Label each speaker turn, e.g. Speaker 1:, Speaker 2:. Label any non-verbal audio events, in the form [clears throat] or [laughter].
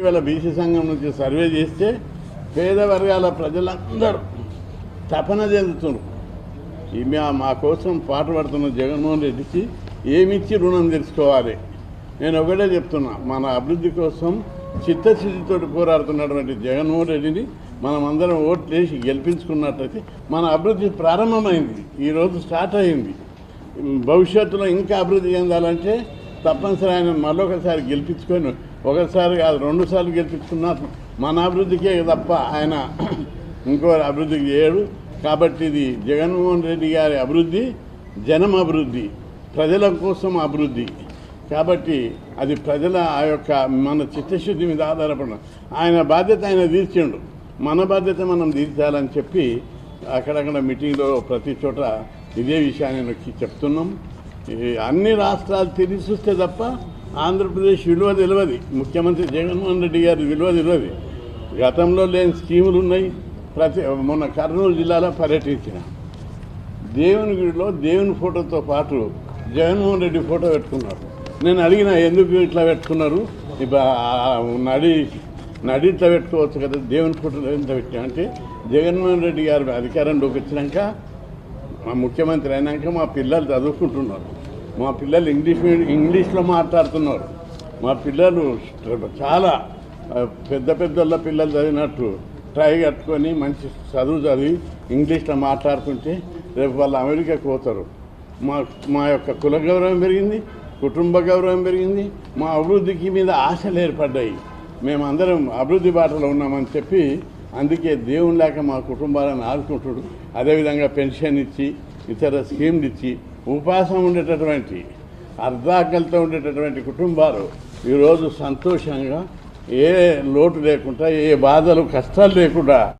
Speaker 1: ఇవాళ బీసీ సంఘం నుంచి సర్వే చేస్తే పేద వర్గాల ప్రజలందరూ తపన చెందుతున్నారు. ఈ మా- కోసం పాట పడుతున్న జగన్మోహన్ రెడ్డికి ఏమిచ్చి రుణం తెలుసుకోవాలి నేను ఒకటే చెప్తున్నా మన అభివృద్ధి కోసం చిత్తశుద్ధితో పోరాడుతున్నటువంటి జగన్మోహన్ రెడ్డిని మనం అందరం ఓట్లు వేసి గెలిపించుకున్నట్టయితే మన అభివృద్ధి ప్రారంభమైంది ఈరోజు స్టార్ట్ అయింది. భవిష్యత్తులో ఇంకా అభివృద్ధి చెందాలంటే తప్పనిసరి ఆయన మరొకసారి గెలిపించుకొని ఒకసారి కాదు రెండు సార్లు గెలిపించుకున్నా మన అభివృద్ధికే తప్ప ఆయన [clears throat] ఇంకో అభివృద్ధికి చేయడు. కాబట్టి ఇది జగన్మోహన్ రెడ్డి గారి అభివృద్ధి జనం అభివృద్ధి ప్రజల కోసం అభివృద్ధి. కాబట్టి అది ప్రజల ఆ యొక్క మన చిత్తశుద్ధి మీద ఆధారపడిన ఆయన బాధ్యత ఆయన తీర్చిండు. మన బాధ్యత మనం తీర్చాలని చెప్పి అక్కడక్కడ మీటింగ్లో ప్రతి చోట ఇదే విషయాన్ని నొక్కి చెప్తున్నాం. అన్ని రాష్ట్రాలు తిరిగి చూస్తే తప్ప ఆంధ్రప్రదేశ్ విలువ తెలియదు. ముఖ్యమంత్రి జగన్మోహన్ రెడ్డి గారి విలువ తెలియదు. గతంలో లేని స్కీములు ఉన్నాయి. ప్రతి మొన్న కర్నూలు జిల్లాలో పర్యటించిన. దేవుని గుడిలో దేవుని ఫోటోతో పాటు జగన్మోహన్ రెడ్డి ఫోటో పెట్టుకున్నారు. నేను అడిగిన ఎందుకు ఇట్లా పెట్టుకున్నారు? ఇప్పుడు నడి నడి ఇట్లా పెట్టుకోవచ్చు కదా దేవుని ఫోటోలో ఎంత పెట్టా అంటే జగన్మోహన్ రెడ్డి గారు అధికారంలోకి వచ్చినాక మా ముఖ్యమంత్రి అయినాక మా పిల్లలు చదువుకుంటున్నారు. మా పిల్లలు ఇంగ్లీష్ మీడియం ఇంగ్లీష్లో మాట్లాడుతున్నారు. మా పిల్లలు చాలా పెద్ద పెద్దల పిల్లలు చదివినట్టు ట్రై కట్టుకొని మంచి చదువు చదివి ఇంగ్లీష్లో మాట్లాడుతుంటే రేపు వాళ్ళు అమెరికాకు పోతారు. మా మా యొక్క కుల గౌరవం పెరిగింది కుటుంబ గౌరవం పెరిగింది మా అభివృద్ధికి మీద ఆశలు ఏర్పడ్డాయి. మేమందరం అభివృద్ధి బాటలో ఉన్నామని చెప్పి అందుకే దేవుని లేక మా కుటుంబాలను ఆదుకుంటుడు. అదేవిధంగా పెన్షన్ ఇచ్చి ఇతర స్కీమ్లు ఇచ్చి ఉపాసం ఉండేటటువంటి అర్ధాకలతో ఉండేటటువంటి కుటుంబాలు ఈరోజు సంతోషంగా ఏ లోటు లేకుండా ఏ బాధలు కష్టాలు లేకుండా